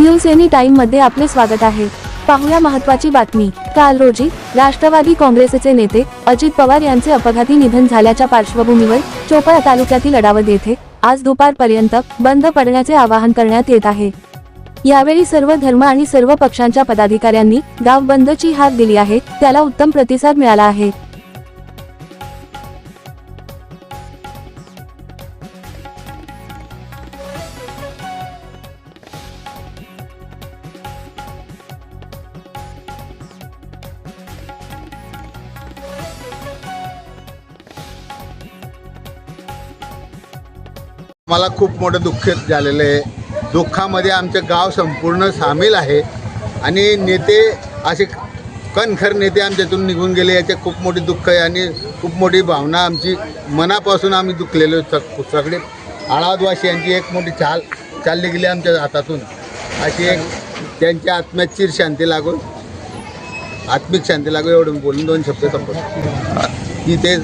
News any टाइममध्ये आपले स्वागत आहे. पाहूया महत्वाची बातमी. काल रोजी राष्ट्रवादी काँग्रेसचे नेते अजित पवार यांचे अपघाती निधन झाल्याच्या पार्श्वभूमीवर चोपडा तालुक्यातील अडावत येथे आज दुपारपर्यंत बंद पडण्याचे आवाहन करण्यात येत आहे. यावेळी सर्व धर्म आणि सर्व पक्षांच्या पदाधिकाऱ्यांनी गाव बंदची हाक दिली आहे. त्याला उत्तम प्रतिसाद मिळाला आहे. मला खूप मोठं दुःख झालेलं आहे. दुःखामध्ये आमचं गाव संपूर्ण सामील आहे. आणि नेते असे कणखर नेते आमच्यातून निघून गेले याचे खूप मोठे दुःख आहे आणि खूप मोठी भावना आमची मनापासून आम्ही दुखलेलो सग सगळे आळादवासी यांची एक मोठी चाल चालली गेली आमच्या हातातून. अशी एक त्यांच्या आत्म्यात चिर शांती लागून आत्मिक शांती लागू एवढं बोलून दोन शब्द संपत की ते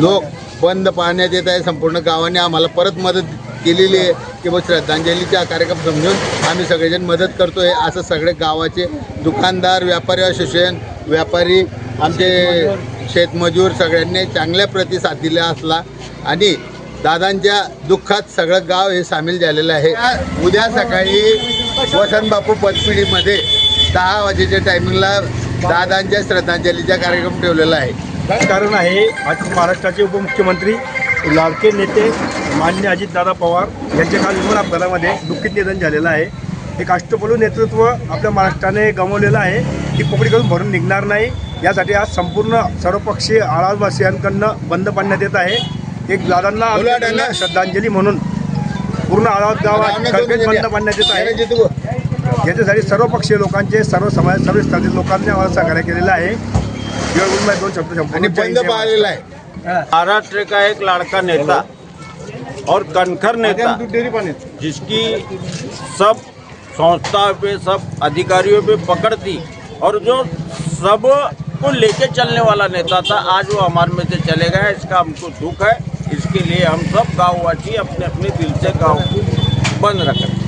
लोक बंद पाहण्यात येत आहे. संपूर्ण गावाने आम्हाला परत मदत केलेली आहे की श्रद्धांजलीचा कार्यक्रम समजून आम्ही सगळेजण मदत करतो आहे असं सगळे गावाचे दुकानदार व्यापारी असोसिएशन व्यापारी आमचे शेतमजूर सगळ्यांनी चांगल्या प्रतिसाद दिला असला आणि दादांच्या दुःखात सगळं गाव हे सामील झालेलं आहे. उद्या सकाळी वसंतबापू पतपिढीमध्ये दहा वाजेच्या टायमिंगला दादांच्या श्रद्धांजलीचा कार्यक्रम ठेवलेला आहे. कारण आहे आज महाराष्ट्राचे उपमुख्यमंत्री लाडके नेते मान्य अजितदादा पवार यांच्या काल विमान अपघातामध्ये दुःखित निधन झालेलं आहे. एक अष्टपलू नेतृत्व आपल्या महाराष्ट्राने गमावलेलं आहे. ती कोकणीकडून भरून निघणार नाही. यासाठी आज संपूर्ण सर्वपक्षीय आळावासियांकडनं बंद पाडण्यात येत आहे. एक दादांना. श्रद्धांजली म्हणून पूर्ण आळावात गावात बंद पाडण्यात येत आहे. याच्यासाठी सर्व पक्षीय लोकांचे सर्व समाज सर्व स्तरातील लोकांनी आम्हाला सहकार्य केलेलं आहे. दोन शब्द आणि बंद जय महाराष्ट्र. आहे. महाराष्ट्र का एक लड़का नेता और कनखर नेता जिसकी सब संस्थाओं पे सब अधिकारियों पे पकड़ थी और जो सबको लेके चलने वाला नेता था आज वो हमारे में से चले गए इसका हमको दुख है। इसके लिए हम सब गाँववासी अपने अपने दिल से गाँव को बंद रखें